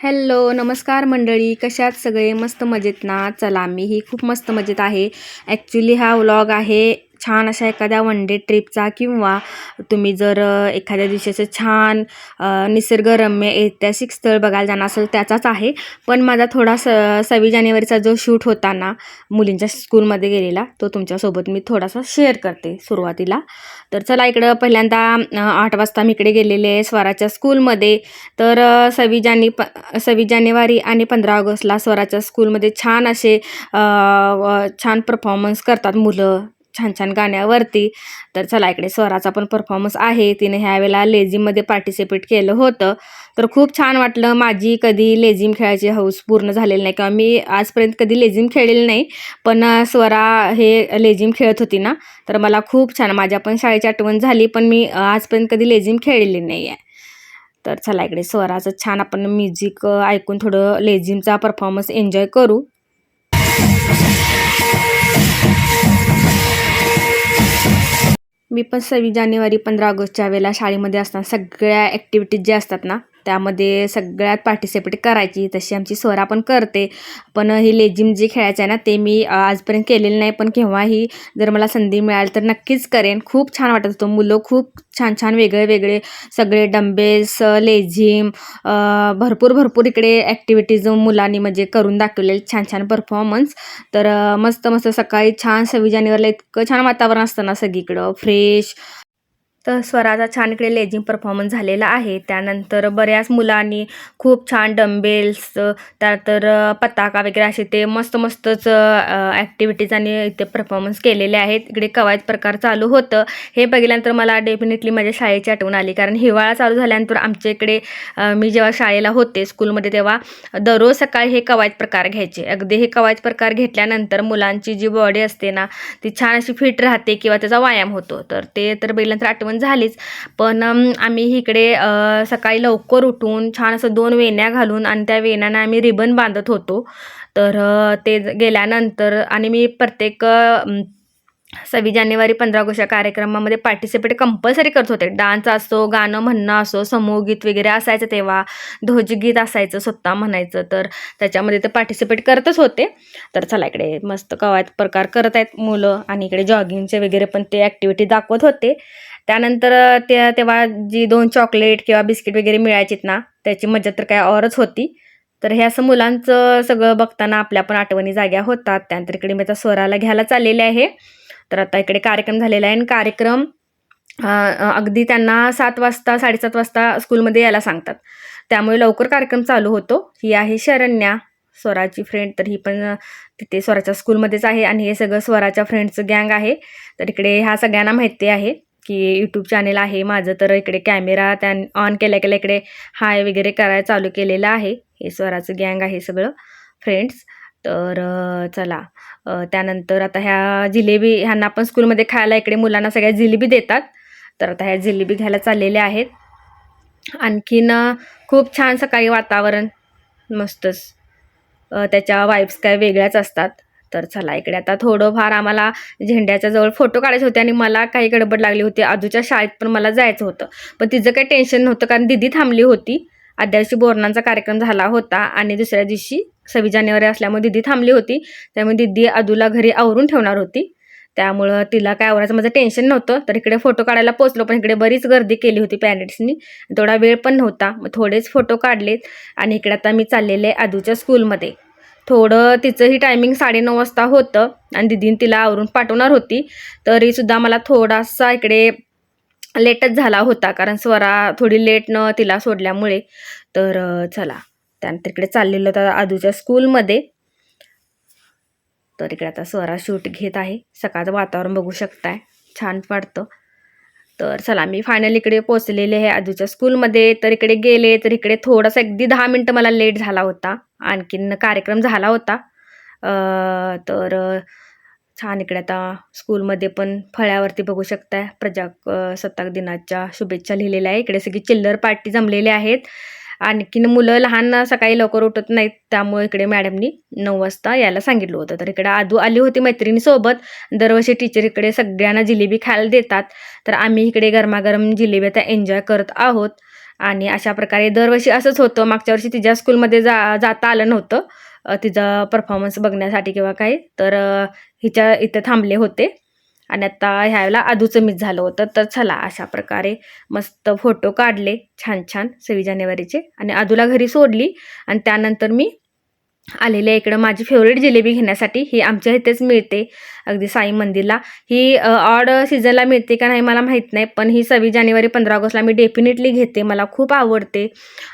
Hello नमस्कार मंडळी. कशात सगळे? मस्त मजेत ना? चला मीही खूप मस्त मजेत आहे. ॲक्च्युली हा व्लॉग आहे छान अशा एखाद्या वन डे ट्रिपचा किंवा तुम्ही जर एखाद्या एखाद्या दिवशीचं छान निसर्गरम्य ऐतिहासिक स्थळ बघायला जाणार असेल त्याचाच आहे. पण माझा थोडा स सव्वीस जानेवारीचा जो शूट होता ना मुलींच्या स्कूलमध्ये गेलेला तो तुमच्यासोबत मी थोडासा शेअर करते सुरुवातीला. तर चला इकडं पहिल्यांदा आठ वाजता मी इकडे गेलेले आहे स्वराच्या स्कूलमध्ये तर सव्वीस जाने प सव्वीस जानेवारी आणि पंधरा ऑगस्टला स्वराच्या स्कूलमध्ये छान असे छान परफॉर्मन्स करतात मुलं. छान छान गाण्यावरती. तर चला इकडे स्वराचा पण परफॉर्मन्स आहे. तिने ह्यावेळेला लेझिममध्ये पार्टिसिपेट केलं होतं. तर खूप छान वाटलं माझी कधी लेझिम खेळायची हौस पूर्ण झालेली नाही किंवा मी आजपर्यंत कधी लेझिम खेळलेली नाही. पण स्वरा हे लेझिम खेळत होती ना तर मला खूप छान माझ्या पण शाळेची आठवण झाली पण मी आजपर्यंत कधी लेझिम खेळलेली नाही आहे तर चला इकडे स्वराचं छान आपण म्युझिक ऐकून थोडं लेझिमचा परफॉर्मन्स एन्जॉय करू. मी पण सव्वीस जानेवारी पंधरा ऑगस्टच्या वेळेला शाळेमध्ये असताना सगळ्या ॲक्टिव्हिटीज ज्या असतात ना त्यामध्ये सगळ्यात पार्टिसिपेट करायची. तशी आमची स्वरा पण करते. पण ही लेझिम जे खेळायचं आहे ना ते मी आजपर्यंत केलेलं नाही. पण केव्हाही जर मला संधी मिळाली तर नक्कीच करेन. खूप छान वाटत होतं. मुलं खूप छान छान वेगळे वेगळे सगळे डंबेल्स लेझिम भरपूर भरपूर इकडे ॲक्टिव्हिटीज मुलांनी म्हणजे करून दाखवलेले. छान छान परफॉर्मन्स तर मस्त मस्त सकाळी छान सव्वीस जानेवारीला इतकं छान वातावरण असतं ना सगळीकडं. फ्रेश तर स्वराचा छान इकडे लेझिंग परफॉर्मन्स झालेला आहे. त्यानंतर बऱ्याच मुलांनी खूप छान डंबेल्स त्यानंतर पताका वगैरे असे ते मस्त मस्तच ॲक्टिव्हिटीज आणि इथे परफॉर्मन्स केलेले आहेत. इकडे कवायत प्रकार चालू होतं. हे बघितल्यानंतर मला डेफिनेटली माझ्या शाळेची आठवण आली. कारण हिवाळा चालू झाल्यानंतर आमच्या इकडे मी जेव्हा शाळेला होते स्कूलमध्ये तेव्हा दररोज सकाळी हे कवायत प्रकार घ्यायचे. अगदी हे कवायत प्रकार घेतल्यानंतर मुलांची जी बॉडी असते ना ती छान अशी फिट राहते किंवा त्याचा व्यायाम होतो. तर ते तर बघितल्यानंतर आठवण झालीच. पण आम्ही इकडे सकाळी लवकर उठून छान असं दोन वेण्या घालून आणि त्या वेण्यानं आम्ही रिबन बांधत होतो. तर ते गेल्यानंतर आणि मी प्रत्येक सव्वीस जानेवारी पंधरा ऑगस्टच्या कार्यक्रमामध्ये पार्टिसिपेट कंपल्सरी करत होते. डान्स असो गाणं म्हणणं असो समूहगीत वगैरे असायचं तेव्हा. ध्वजगीत असायचं स्वतः म्हणायचं. तर त्याच्यामध्ये ते पार्टिसिपेट करतच होते. तर चला इकडे मस्त कवायत प्रकार करत आहेत मुलं आणि इकडे जॉगिंगचे वगैरे पण ते ॲक्टिव्हिटी दाखवत होते. त्यानंतर ते तेव्हा जी दोन चॉकलेट किंवा बिस्किट वगैरे मिळायचीत ना त्याची मजा तर काय औरच होती. तर हे असं मुलांचं सगळं बघताना आपल्या पण आठवणी जाग्या होतात. त्यानंतर इकडे मी आता स्वराला घ्यायला चाललेले आहे. तर आता इकडे कार्यक्रम झालेला आहे आणि कार्यक्रम अगदी त्यांना सात वाजता साडेसात वाजता स्कूलमध्ये यायला सांगतात. त्यामुळे लवकर कार्यक्रम चालू होतो. ही आहे शरण्या स्वराची फ्रेंड तर ही पण तिथे स्वराच्या स्कूलमध्येच आहे आणि हे सगळं स्वराच्या फ्रेंडचं गँग आहे. तर इकडे ह्या सगळ्यांना माहिती आहे. की यूट्यूब चॅनेल आहे माझं तर इकडे कॅमेरा त्या ऑन केल्या केल्या इकडे हाय वगैरे करायला चालू केलेलं आहे. हे स्वराचं गँग आहे सगळं फ्रेंड्स तर चला. त्यानंतर आता ह्या जिलेबी ह्यांना पण स्कूलमध्ये खायला इकडे मुलांना सगळ्या जिलेबी देतात. तर आता ह्या जिलेबी घ्यायला चाललेल्या आहेत. आणखीन खूप छान सकाळी वातावरण. मस्तच. त्याच्या वाईब्स काय वेगळ्याच असतात. तर चला इकडे आता थोडंफार आम्हाला झेंड्याच्या जवळ फोटो काढायचे होते आणि मला काही गडबड लागली होती. आजूच्या शाळेत पण मला जायचं होतं. पण तिचं काही टेन्शन नव्हतं कारण दिदी थांबली होती. आदल्या दिवशी बोरणांचा कार्यक्रम झाला होता आणि दुसऱ्या दिवशी सव्वीस जानेवारी असल्यामुळे दिदी थांबली होती. त्यामुळे दिदी अदूला घरी आवरून ठेवणार होती. त्यामुळं तिला काय आवरायचं माझं टेन्शन नव्हतं. तर इकडे फोटो काढायला पोचलो पण इकडे बरीच गर्दी केली होती पॅरेंट्सनी थोडा वेळ पण नव्हता. मग थोडेच फोटो काढलेत आणि इकडे आता मी चाललेले आदूच्या स्कूलमध्ये थोडं तिचंही टायमिंग साडेनऊ वाजता होतं आणि दिदीन तिला आवरून पाठवणार होती. तरीसुद्धा मला थोडासा इकडे लेटच झाला होता कारण स्वरा थोडी लेट न तिला सोडल्यामुळे. तर चला. त्यानंतर इकडे चाललेलं होतं आदूच्या स्कूलमध्ये तर इकडे आता स्वरा शूट घेत आहे. सकाळचं वातावरण बघू शकताय. छान वाटतं. तर चला मी फायनल इकडे पोचलेले आहे आजूच्या स्कूलमध्ये तर इकडे गेले तर इकडे थोडासा अगदी दहा मिनटं मला लेट झाला होता. आणखीन कार्यक्रम झाला होता. तर छान इकडे आता स्कूलमध्ये पण फळ्यावरती बघू शकताय. प्रजासत्ताक दिनाच्या शुभेच्छा लिहिलेल्या आहे. इकडे सगळी चिल्लर पार्टी जमलेल्या आहेत. आणखीन मुलं लहान सकाळी लवकर उठत नाहीत त्यामुळे इकडे मॅडमनी नऊ वाजता यायला सांगितलं होतं. तर इकडे आदू आली होती मैत्रिणीसोबत. दरवर्षी टीचर इकडे सगळ्यांना जिलेबी खायला देतात. तर आम्ही इकडे गरमागरम जिलेबी आता एन्जॉय करत आहोत. आणि अशा प्रकारे दरवर्षी असंच होतं. मागच्या वर्षी तिच्या स्कूलमध्ये जा जाता आलं नव्हतं. तिचा परफॉर्मन्स बघण्यासाठी किंवा काही. तर हिच्या इथं थांबले होते. आणि आता ह्यावेळेला आधूचं मीच झालं होतं तर चला अशा प्रकारे मस्त फोटो काढले छान छान सव्वीस जानेवारीचे. आणि आधूला घरी सोडली आणि त्यानंतर मी आलेले इकडं माझी फेवरेट जिलेबी घेण्यासाठी ही आमच्या इथेच मिळते. अगदी साई मंदिरला. ही ऑड सीझनला मिळते का नाही मला माहीत नाही पण ही सव्वीस जानेवारी पंधरा ऑगस्टला मी डेफिनेटली घेते. मला खूप आवडते.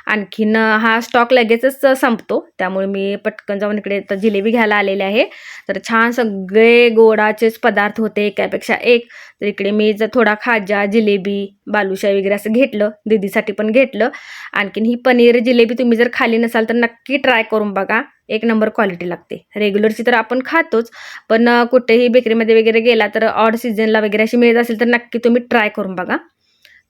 आणखीन हा स्टॉक लगेचच संपतो. त्यामुळे मी पटकन जाऊन इकडे तर जिलेबी घ्यायला आलेले आहे. तर छान सगळे गोडाचेच पदार्थ होते. एकापेक्षा एक. तर इकडे मी जर थोडा खाजा जिलेबी बालुशाही वगैरे असं घेतलं दीदीसाठी पण घेतलं. आणखीन ही पनीर जिलेबी तुम्ही जर खाली नसाल तर नक्की ट्राय करून बघा. एक नंबर क्वालिटी लागते. रेग्युलरची तर आपण खातोच पण कुठेही कुठेही बेकरीमध्ये वगैरे गेला तर ऑड सीझनला वगैरे अशी मिळत असेल तर नक्की तुम्ही ट्राय करून बघा.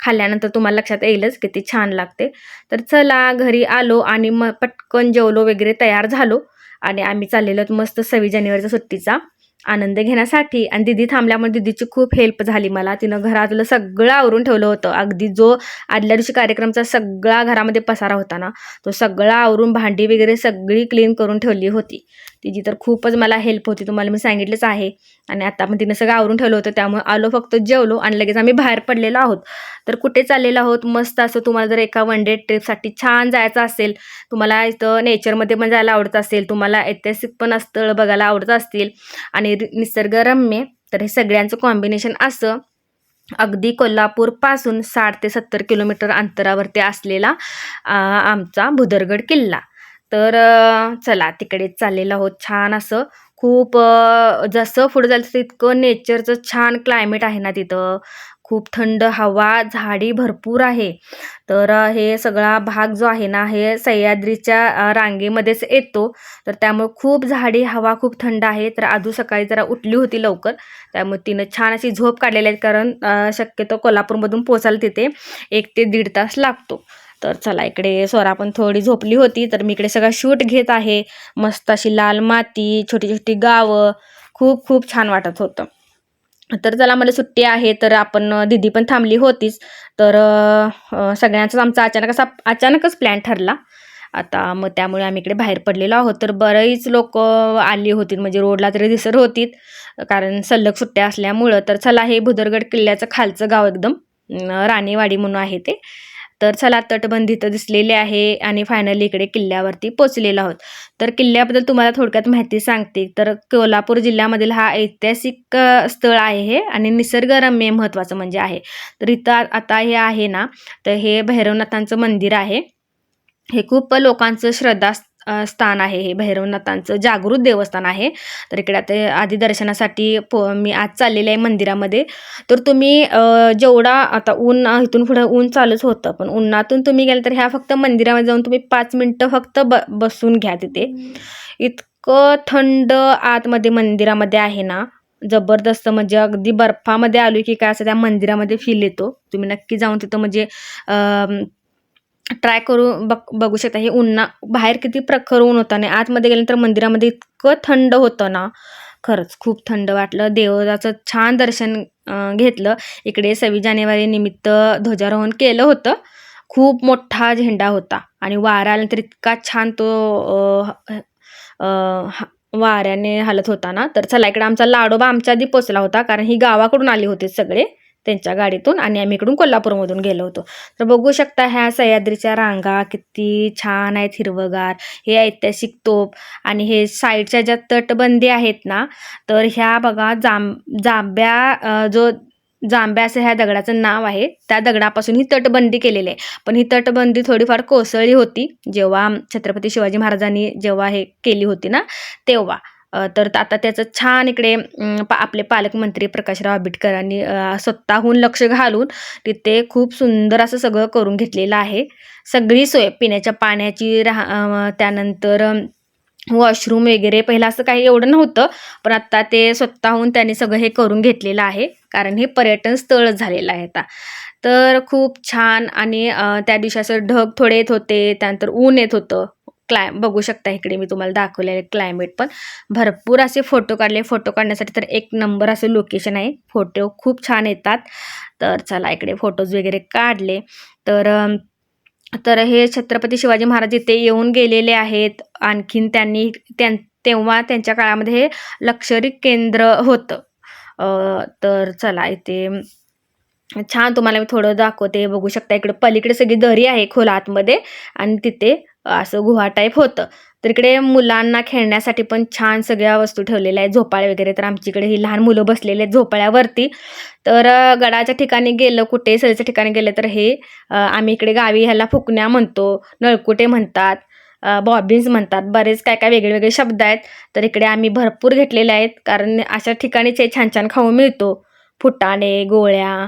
खाल्ल्यानंतर तुम्हाला लक्षात येईलच किती छान लागते. तर चला घरी आलो आणि मग पटकन जेवलो वगैरे तयार झालो. आणि आम्ही चाललेलो मस्त सव्वीस जानेवारीचा सुट्टीचा. आनंद घेण्यासाठी. आणि दिदी थांबल्यामुळे दिदीची खूप हेल्प झाली मला. तिनं घरातलं सगळं आवरून ठेवलं होतं. अगदी जो आदल्या दिवशी कार्यक्रमचा सगळा घरामध्ये पसारा होता ना तो सगळा आवरून भांडी वगैरे सगळी क्लीन करून ठेवली होती. तिची तर खूपच मला हेल्प होती. तुम्हाला मी सांगितलंच आहे. आणि आता पण तिनं सगळं आवरून ठेवलं होतं. त्यामुळे आलो फक्त जेवलो आणि लगेच आम्ही बाहेर पडलेलो आहोत. तर कुठे चाललेलो आहोत? मस्त असं तुम्हाला जर एका वन डे ट्रिपसाठी छान जायचं असेल तुम्हाला इथं नेचरमध्ये पण जायला आवडत असेल तुम्हाला ऐतिहासिक पण स्थळ बघायला आवडत असतील आणि निसर्गरम्य तर हे सगळ्यांचं कॉम्बिनेशन असं अगदी कोल्हापूरपासून साठ ते सत्तर किलोमीटर अंतरावरती असलेला आमचा भुदरगड किल्ला. तर चला तिकडे चाललेलं आहोत. छान असं खूप जसं पुढं जायचं तसं इतकं नेचरचं छान क्लायमेट आहे ना तिथं. खूप थंड हवा झाडी भरपूर आहे. तर हे सगळा भाग जो आहे ना हे सह्याद्रीच्या रांगेमध्येच येतो. तर त्यामुळे खूप झाडी हवा खूप थंड आहे. तर आजू सकाळी जरा उठली होती लवकर. त्यामुळे तिनं छान अशी झोप काढलेली आहे. कारण शक्यतो कोल्हापूरमधून पोचायला तिथे एक ते दीड तास लागतो. तर चला इकडे स्वरा पण थोडी झोपली होती. तर मी इकडे सगळा शूट घेत आहे. मस्त अशी लाल माती छोटी छोटी गावं. खूप खूप छान वाटत होतं. तर चला मला सुट्टी आहे तर आपण दिदी पण थांबली होतीच. तर सगळ्यांचाच आमचा अचानक असा अचानकच प्लॅन ठरला. आता मग त्यामुळे आम्ही इकडे बाहेर पडलेलो आहोत. तर बरेच लोक आली होती म्हणजे रोडला तरी दिसत होतीत. कारण सल्लग सुट्ट्या असल्यामुळं. तर चला हे भुदरगड किल्ल्याचं खालचं गाव एकदम राणेवाडी म्हणून आहे ते. तर चला तटबंदी तर दिसलेली आहे आणि फायनली इकडे किल्ल्यावरती पोचलेलो आहोत. तर किल्ल्याबद्दल तुम्हाला थोडक्यात माहिती सांगते. तर कोल्हापूर जिल्ह्यामधील हा ऐतिहासिक स्थळ आहे हे आणि निसर्गरम्य महत्त्वाचं म्हणजे आहे. तर इथं आता हे आहे ना तर हे भैरवनाथांचं मंदिर आहे. हे खूप लोकांचं श्रद्धा स्थान आहे हे भैरवनाथांचं जागृत देवस्थान आहे. तर इकडे आता आधी दर्शनासाठी पो मी आज चाललेले आहे मंदिरामध्ये. तर तुम्ही जेवढा आता ऊन इथून पुढं ऊन चालूच होतं पण उन्हातून तुम्ही गेलं तर ह्या फक्त मंदिरामध्ये जाऊन तुम्ही पाच मिनटं फक्त ब बसून घ्या तिथे. इतकं थंड आतमध्ये मंदिरामध्ये आहे ना जबरदस्त म्हणजे अगदी बर्फामध्ये आलो की काय असं त्या मंदिरामध्ये फील येतो. तुम्ही नक्की जाऊन तिथं म्हणजे ट्राय करू बघ बघू शकता. हे उन्हा बाहेर किती प्रखर ऊन होतं आणि आतमध्ये गेल्यानंतर मंदिरामध्ये इतकं थंड होतं ना. खरंच खूप थंड वाटलं. देवदाचं छान दर्शन घेतलं. इकडे सव्वीस जानेवारी निमित्त ध्वजारोहण केलं होतं. खूप मोठा झेंडा होता आणि वारा आल्यानंतर इतका छान तो वाऱ्याने हालत होता ना. तर चला इकडे आमचा लाडोबा आमच्या आधी पोचला होता कारण ही गावाकडून आले होते सगळे. त्यांच्या गाडीतून आणि आम्ही इकडून कोल्हापूरमधून गेलो होतो. तर बघू शकता ह्या सह्याद्रीच्या रांगा किती छान आहेत हिरवगार हे ऐतिहासिक तोप आणि हे साईडच्या ज्या तटबंदी आहेत ना तर ह्या बघा जांब जांब्या जो जांब्या असं ह्या दगडाचं नाव आहे त्या दगडापासून ही तटबंदी केलेली आहे. पण ही तटबंदी थोडीफार कोसळली होती जेव्हा छत्रपती शिवाजी महाराजांनी जेव्हा हे केली होती ना तेव्हा. तर आता त्याचं छान इकडे पा आपले पालकमंत्री प्रकाशराव आंबेडकरांनी स्वतःहून लक्ष घालून तिथे खूप सुंदर असं सगळं करून घेतलेलं आहे. सगळी सोय पिण्याच्या पाण्याची राहा त्यानंतर वॉशरूम वगैरे पहिलं असं काही एवढं नव्हतं पण आत्ता ते स्वतःहून त्यांनी सगळं हे करून घेतलेलं आहे कारण हे पर्यटन स्थळ झालेलं आहे आता. तर खूप छान आणि त्या दिवशी असं ढग थोडे येत होते त्यानंतर ऊन येत होतं. क्लाय बघू शकता इकडे मी तुम्हाला दाखवलेले क्लायमेट पण. भरपूर असे फोटो काढले. फोटो काढण्यासाठी तर एक नंबर असं लोकेशन आहे. फोटो खूप छान येतात. तर चला इकडे फोटोज वगैरे काढले. तर तर हे छत्रपती शिवाजी महाराज इथे येऊन गेलेले आहेत. आणखीन त्यांनी त्यां तेव्हा त्यांच्या काळामध्ये हे लक्षरी केंद्र होतं. तर चला इथे छान तुम्हाला मी थोडं दाखवते. बघू शकता इकडे पलीकडे सगळी दरी आहे खोल आतमध्ये आणि तिथे असं गुहा टाईप होतं. तर इकडे मुलांना खेळण्यासाठी पण छान सगळ्या वस्तू ठेवलेल्या आहेत. झोपाळे वगैरे तर आमच्याकडे ही लहान मुलं बसलेले आहेत झोपाळ्यावरती. तर गडाच्या ठिकाणी गेलं कुठे सरीच्या ठिकाणी गेलं तर हे आम्ही इकडे गावी ह्याला फुकण्या म्हणतो नळकुटे म्हणतात बॉबिन्स म्हणतात. बरेच काय काय वेगळे वेगळे शब्द आहेत. तर इकडे आम्ही भरपूर घेतलेले आहेत. कारण अशा ठिकाणीच हे छान छान खाऊ मिळतो. फुटाणे गोळ्या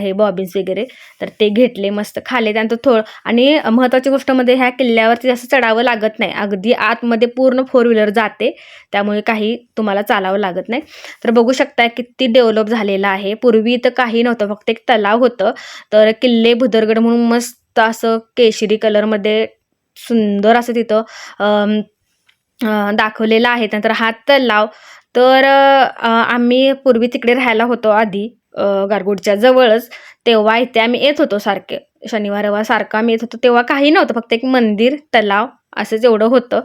हे बॉबिन्स वगैरे तर ते घेतले मस्त खाले त्यानंतर थोडं आणि महत्त्वाची गोष्ट म्हणजे ह्या किल्ल्यावरती जास्त चढावं लागत नाही. अगदी आतमध्ये पूर्ण फोर व्हीलर जाते त्यामुळे काही तुम्हाला चालावं लागत नाही. तर बघू शकता किती डेव्हलप झालेलं आहे. पूर्वी तर काही नव्हतं फक्त एक तलाव होतं. तर किल्ले भुदरगड म्हणून मस्त असं केशरी कलरमध्ये सुंदर असं तिथं दाखवलेलं आहे. नंतर हा तलाव तर आम्ही पूर्वी तिकडे राहायला होतो आधी. गारगोटच्या जवळच तेव्हा इथे आम्ही येत होतो सारखे. शनिवार रविवार सारखं आम्ही येत होतो. तेव्हा काही नव्हतं फक्त एक मंदिर तलाव असंच एवढं होतं.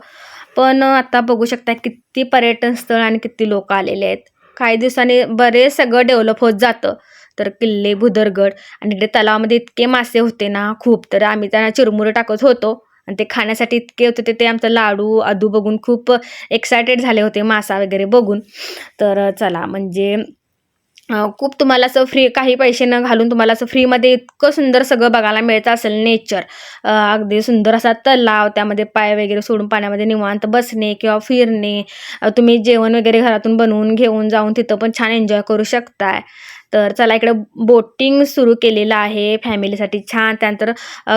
पण आता बघू शकता किती पर्यटन स्थळ आणि किती लोक आलेले आहेत. काही दिवसांनी बरेच सगळं डेव्हलप होत जातं. तर किल्ले भुदरगड आणि इकडे तलावामध्ये इतके मासे होते ना खूप. तर आम्ही त्यांना चिरमुरं टाकत होतो आणि ते खाण्यासाठी इतके होते ते ते आमचं लाडू आदू बघून खूप एक्सायटेड झाले होते मासा वगैरे बघून. तर चला म्हणजे खूप तुम्हाला असं फ्री काही पैसे न घालून तुम्हाला असं फ्रीमध्ये इतकं सुंदर सगळं बघायला मिळतं असेल नेचर अगदी सुंदर असा तलाव त्यामध्ये पाय वगैरे सोडून पाण्यामध्ये निवांत बसणे किंवा फिरणे. तुम्ही जेवण वगैरे घरातून बनवून घेऊन जाऊन तिथं पण छान एन्जॉय करू शकताय. तर चला इकडे बोटिंग सुरू केलेलं आहे. फॅमिलीसाठी छान. त्यानंतर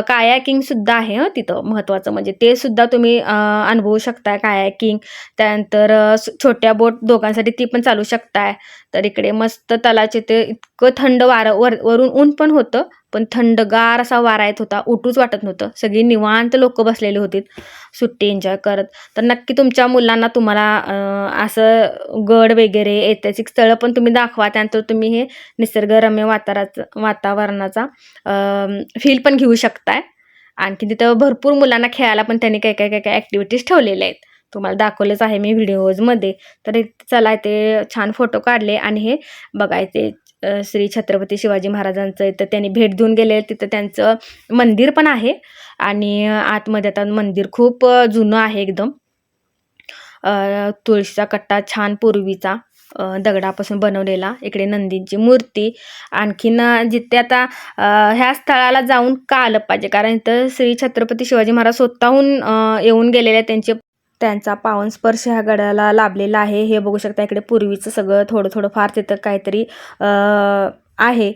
कायाकिंगसुद्धा आहे हं तिथं महत्त्वाचं म्हणजे ते सुद्धा तुम्ही अनुभवू शकताय कायाकिंग त्यानंतर छोट्या बोट दोघांसाठी ती पण चालू शकताय. तर इकडे मस्त तलाचे ते इतकं थंड वारं वर वरून ऊन पण होतं. पण थंडगार असा वारा येत होता उठूच वाटत नव्हतं. सगळी निवांत लोक बसलेली होती सुट्टी एन्जॉय करत. तर नक्की तुमच्या मुलांना तुम्हाला असं गड वगैरे ऐतिहासिक स्थळं पण तुम्ही दाखवा. त्यानंतर तुम्ही हे निसर्गरम्य वाताराचं वातावरणाचा फील पण घेऊ शकताय. आणखी तिथं भरपूर मुलांना खेळायला पण त्यांनी काय काय काय काय ॲक्टिव्हिटीज ठेवलेल्या आहेत. तुम्हाला दाखवलंच आहे मी व्हिडिओजमध्ये तर चला ते छान फोटो काढले आणि हे बघायचे श्री छत्रपती शिवाजी महाराजांचं इथं त्यांनी भेट देऊन गेले तिथं त्यांचं मंदिर पण आहे. आणि आतमध्ये आता मंदिर खूप जुनं आहे एकदम. तुळशीचा कट्टा छान पूर्वीचा दगडापासून बनवलेला इकडे नंदींची मूर्ती. आणखीन जिथे आता ह्या स्थळाला जाऊन का आलं पाहिजे? कारण इथं श्री छत्रपती शिवाजी महाराज स्वतःहून येऊन गेलेले आहेत. त्यांचे त्यांचा पावन स्पर्श ह्या गडाला लाभलेला आहे. हे बघू शकता इकडे पूर्वीचं सगळं थोडं थोडं फार तिथं काहीतरी आहे.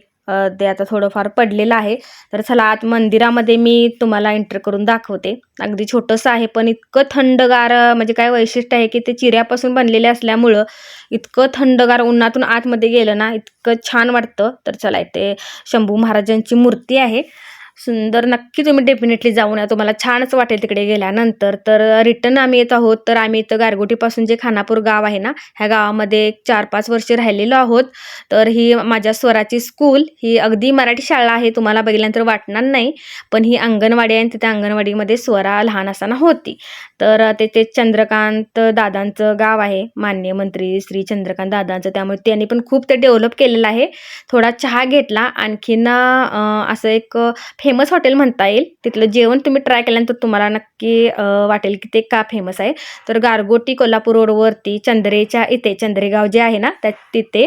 ते आता थोडंफार पडलेलं आहे. तर चला आत मंदिरामध्ये मी तुम्हाला एंटर करून दाखवते. अगदी छोटंसं आहे पण इतकं थंडगार म्हणजे काय वैशिष्ट्य आहे की ते चिऱ्यापासून बनलेले असल्यामुळं इतकं थंडगार उन्हातून आतमध्ये गेलं ना इतकं छान वाटतं. तर चला इथे शंभू महाराजांची मूर्ती आहे. सुंदर नक्की तुम्ही डेफिनेटली जाऊन या. तुम्हाला छानच वाटेल तिकडे गेल्यानंतर. तर रिटर्न आम्ही येत आहोत. तर आम्ही इथं गारगोटीपासून जे खानापूर गाव आहे ना ह्या गावामध्ये चार पाच वर्षे राहिलेलो आहोत. तर ही माझ्या स्वराची स्कूल ही अगदी मराठी शाळा आहे तुम्हाला बघितल्यानंतर वाटणार नाही. पण ही अंगणवाडी आहे आणि तिथे अंगणवाडीमध्ये स्वरा लहान असताना होती. तर तेथे चंद्रकांत दादांचं गाव आहे. मान्य मंत्री श्री चंद्रकांत दादांचं. त्यामुळे त्यांनी पण खूप ते डेव्हलप केलेलं आहे. थोडा चहा घेतला. आणखीन असं एक फेमस हॉटेल म्हणता येईल. तिथलं जेवण तुम्ही ट्राय केल्यानंतर तुम्हाला नक्की वाटेल की ते का फेमस आहे. तर गारगोटी कोल्हापूर रोडवरती चंद्रेच्या इथे चंद्रेगाव जे आहे ना त्या तिथे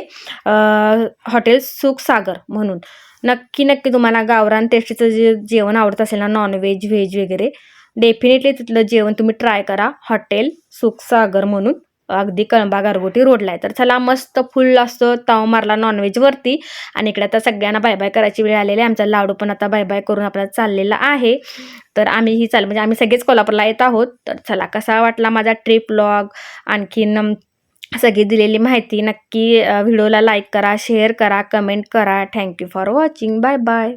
हॉटेल सुखसागर म्हणून. नक्की नक्की तुम्हाला गावरान टेस्टीचं जे जेवण आवडत असेल ना नॉनव्हेज व्हेज वगैरे डेफिनेटली तिथलं जेवण तुम्ही ट्राय करा. हॉटेल सुखसागर म्हणून. अगदी कळंबा गारगोटी रोडला आहे. तर चला मस्त फुल असतं ताव मारला नॉनव्हेजवरती आणि इकडे आता सगळ्यांना बाय बाय करायची वेळ आलेली आहे. आमचा लाडू पण आता बाय बाय करून आपला चाललेला आहे. तर आम्ही ही चाल म्हणजे आम्ही सगळेच कोल्हापूरला येत आहोत. तर चला कसा वाटला माझा ट्रिप लॉग आणखीन सगळी दिलेली माहिती नक्की व्हिडिओला लाईक करा शेअर करा कमेंट करा. Thank you for watching bye bye